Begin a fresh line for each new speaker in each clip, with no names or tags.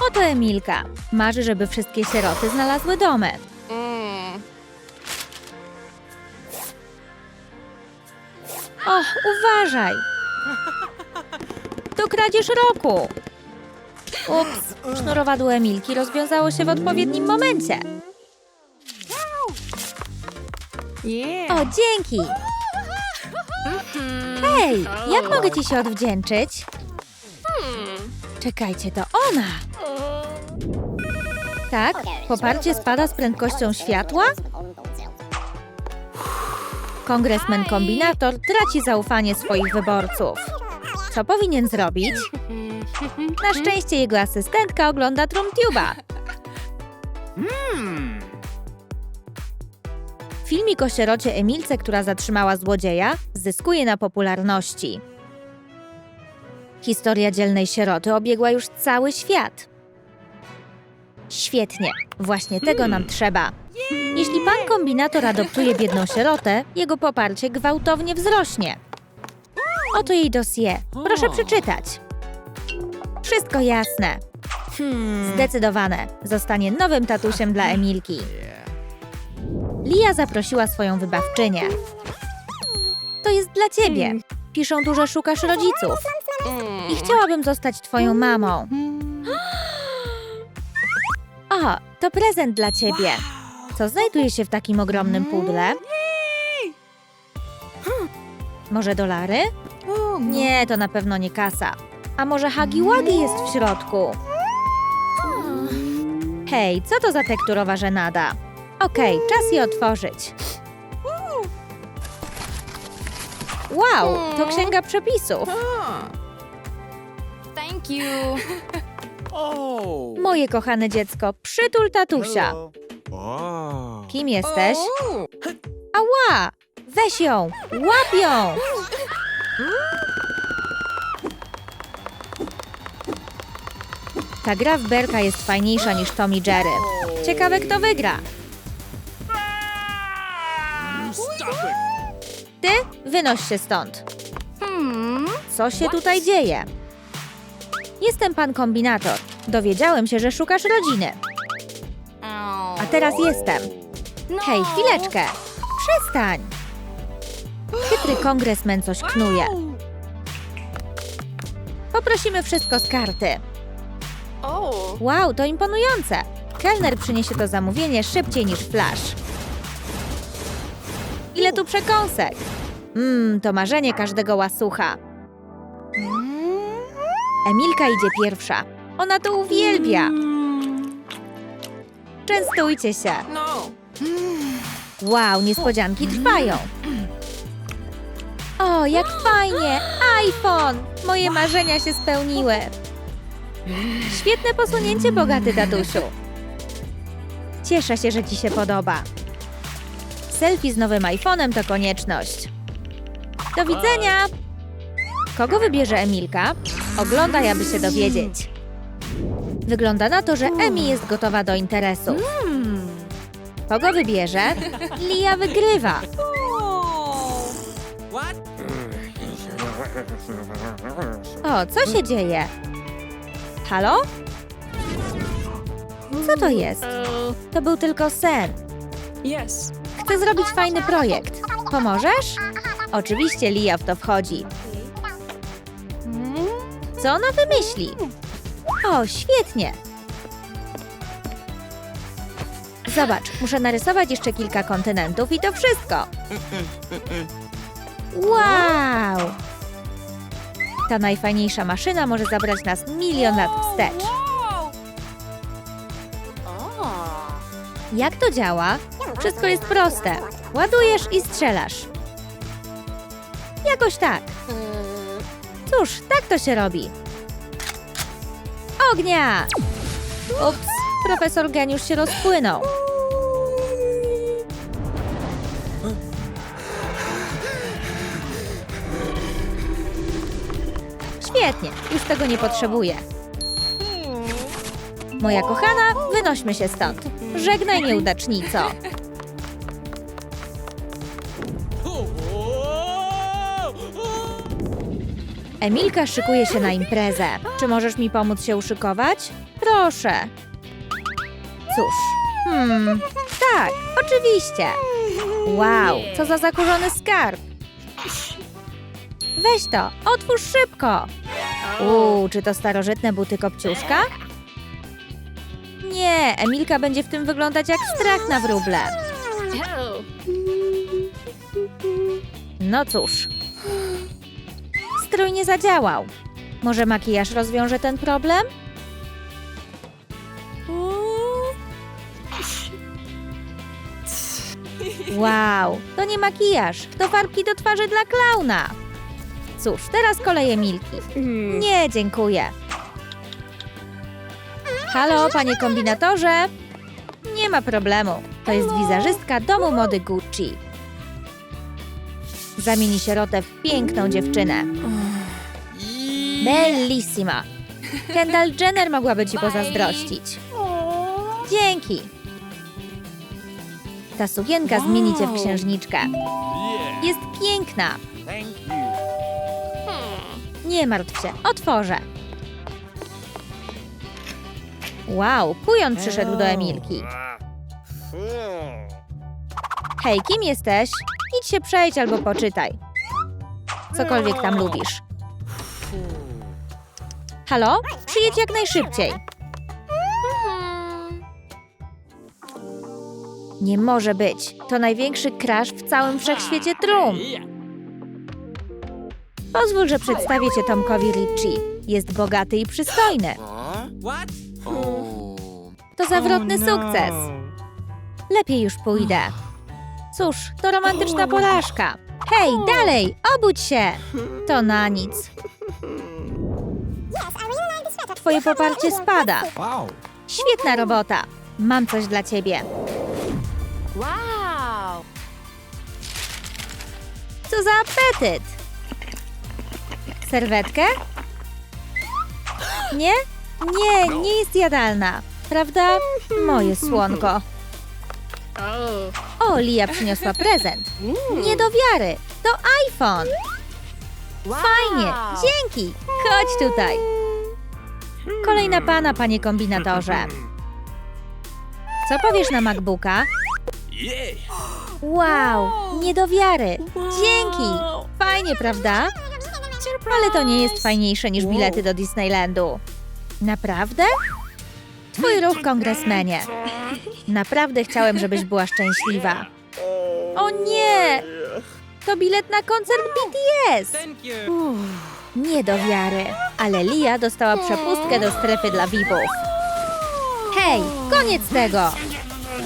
Oto Emilka. Marzy, żeby wszystkie sieroty znalazły domy. Och, uważaj! To kradzież roku! Ups, sznurowadło Emilki rozwiązało się w odpowiednim momencie. O, dzięki! Hej, jak mogę ci się odwdzięczyć? Czekajcie, to ona! Tak? Poparcie spada z prędkością światła? Kongresmen kombinator traci zaufanie swoich wyborców. Co powinien zrobić? Na szczęście jego asystentka ogląda TrumTube'a. Filmik o sierocie Emilce, która zatrzymała złodzieja, zyskuje na popularności. Historia dzielnej sieroty obiegła już cały świat. Świetnie, właśnie tego nam trzeba. Jeśli pan kombinator adoptuje biedną sierotę, jego poparcie gwałtownie wzrośnie. Oto jej dossier. Proszę przeczytać. Wszystko jasne. Zdecydowane. Zostanie nowym tatusiem dla Emilki. Lia zaprosiła swoją wybawczynię. To jest dla ciebie. Piszą tu, że szukasz rodziców. I chciałabym zostać twoją mamą. O, to prezent dla ciebie. Co znajduje się w takim ogromnym pudle? Może dolary? Nie, to na pewno nie kasa. A może Hagi Wagi jest w środku? Hej, co to za tekturowa żenada? Okej, czas je otworzyć. Wow, to księga przepisów.
Thank you.
Oh.
Moje kochane dziecko, przytul tatusia. Kim jesteś?
Oh.
Ała! Weź ją! Łap ją! Ta gra w Berka jest fajniejsza niż Tom i Jerry. Ciekawe, kto wygra. Ty, wynoś się stąd.
Hmm.
Co się tutaj dzieje? Jestem pan kombinator. Dowiedziałem się, że szukasz rodziny. A teraz jestem.
No.
Hej, chwileczkę! Przestań! Chytry kongresmen coś knuje. Poprosimy wszystko z karty. Wow, to imponujące! Kelner przyniesie to zamówienie szybciej niż flash. Ile tu przekąsek? Mmm, to marzenie każdego łasucha. Emilka idzie pierwsza. Ona to uwielbia. Częstujcie się.
No.
Wow, niespodzianki trwają. O, jak fajnie! iPhone! Moje marzenia się spełniły. Świetne posunięcie, bogaty tatusiu. Cieszę się, że ci się podoba. Selfie z nowym iPhone'em to konieczność. Do widzenia! Kogo wybierze Emilka? Oglądaj, aby się dowiedzieć. Wygląda na to, że Emi jest gotowa do interesu. Kogo wybierze? Lia wygrywa. O, co się dzieje? Halo? Co to jest? To był tylko sen.
Yes.
Chcę zrobić fajny projekt. Pomożesz? Oczywiście Lia w to wchodzi. Co ona wymyśli? O, świetnie. Zobacz, muszę narysować jeszcze kilka kontynentów i to wszystko. Wow! Ta najfajniejsza maszyna może zabrać nas milion lat wstecz. Jak to działa? Wszystko jest proste. Ładujesz i strzelasz. Jakoś tak. Cóż, tak to się robi. Ognia! Ups, profesor geniusz się rozpłynął. Świetnie, już tego nie potrzebuję. Moja kochana, wynośmy się stąd. Żegnaj nieudacznico. Emilka szykuje się na imprezę. Czy możesz mi pomóc się uszykować? Proszę. Cóż, hmm, tak, oczywiście. Wow, co za zakurzony skarb. Weź to, otwórz szybko. Uuu, czy to starożytne buty kopciuszka? Nie, Emilka będzie w tym wyglądać jak strach na wróble. No cóż. Strój nie zadziałał. Może makijaż rozwiąże ten problem? Wow, to nie makijaż, to farbki do twarzy dla klauna. Cóż, teraz koleje Milki. Nie, dziękuję. Halo, panie kombinatorze? Nie ma problemu. To jest wizerzystka domu mody Gucci. Zamieni sierotę w piękną dziewczynę. Bellissima. Kendall Jenner mogłaby ci pozazdrościć. Dzięki. Ta sukienka zmieni cię w księżniczkę. Jest piękna.
You.
Nie martw się, otworzę. Wow, kujon przyszedł do Emilki. Hej, kim jesteś? Idź się przejdź albo poczytaj. Cokolwiek tam lubisz. Halo? Przyjedź jak najszybciej. Nie może być. To największy crash w całym wszechświecie trum. Pozwól, że przedstawię cię Tomkowi Ritchie. Jest bogaty i przystojny. To zawrotny sukces. Lepiej już pójdę. Cóż, to romantyczna porażka. Hej, dalej, obudź się! To na nic. Twoje poparcie spada.
Wow.
Świetna robota. Mam coś dla ciebie.
Wow.
Co za apetyt! Serwetkę? Nie? Nie, nie jest jadalna. Prawda? Moje słonko.
Oh.
O, Lia przyniosła prezent. Nie do wiary. To iPhone. Fajnie. Dzięki. Chodź tutaj. Kolejna pana, panie kombinatorze. Co powiesz na MacBooka? Wow, nie do wiary. Dzięki. Fajnie, prawda? Ale to nie jest fajniejsze niż bilety do Disneylandu. Naprawdę? Twój ruch, kongresmenie. Naprawdę chciałem, żebyś była szczęśliwa. O nie! To bilet na koncert BTS!
You.
Nie do wiary, ale Lia dostała przepustkę do strefy dla VIP-ów. Hej, koniec tego!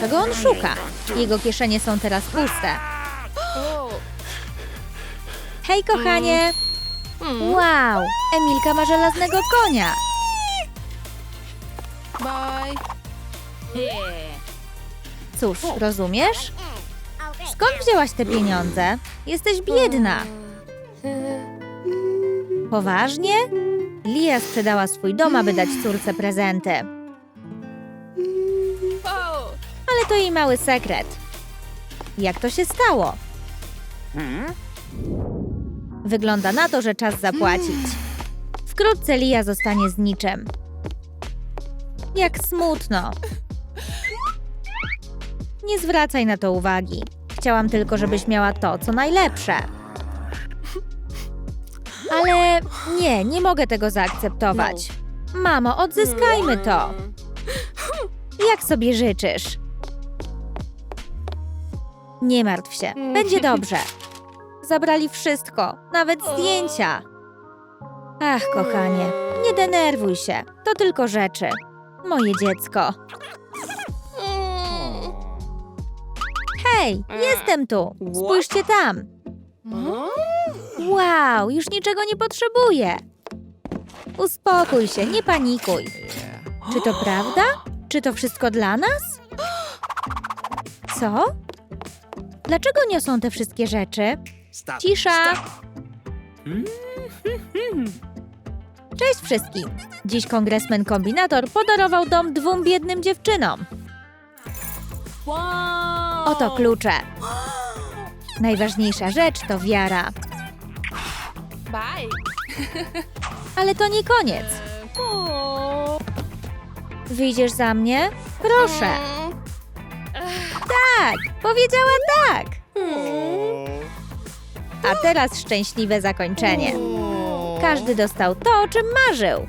Czego on szuka? Jego kieszenie są teraz puste. Hej, kochanie! Wow, Emilka ma żelaznego konia.
Bye.
Cóż, rozumiesz? Skąd wzięłaś te pieniądze? Jesteś biedna. Poważnie? Lia sprzedała swój dom, aby dać córce prezenty. Ale to jej mały sekret. Jak to się stało? Wygląda na to, że czas zapłacić. Wkrótce Lia zostanie z niczym. Jak smutno. Nie zwracaj na to uwagi. Chciałam tylko, żebyś miała to, co najlepsze. Ale nie, nie mogę tego zaakceptować. Mamo, odzyskajmy to. Jak sobie życzysz? Nie martw się, będzie dobrze. Zabrali wszystko, nawet zdjęcia. Ach, kochanie, nie denerwuj się, to tylko rzeczy. Moje dziecko. Hej, jestem tu. Spójrzcie tam. Wow, już niczego nie potrzebuję. Uspokój się, nie panikuj. Czy to prawda? Czy to wszystko dla nas? Co? Dlaczego niosą te wszystkie rzeczy? Cisza! Cześć wszystkim! Dziś kongresmen kombinator podarował dom dwóm biednym dziewczynom. Oto klucze. Najważniejsza rzecz to wiara.
Bye.
Ale to nie koniec. Wyjdziesz za mnie? Proszę. Tak, powiedziała tak. A teraz szczęśliwe zakończenie. Każdy dostał to, o czym marzył.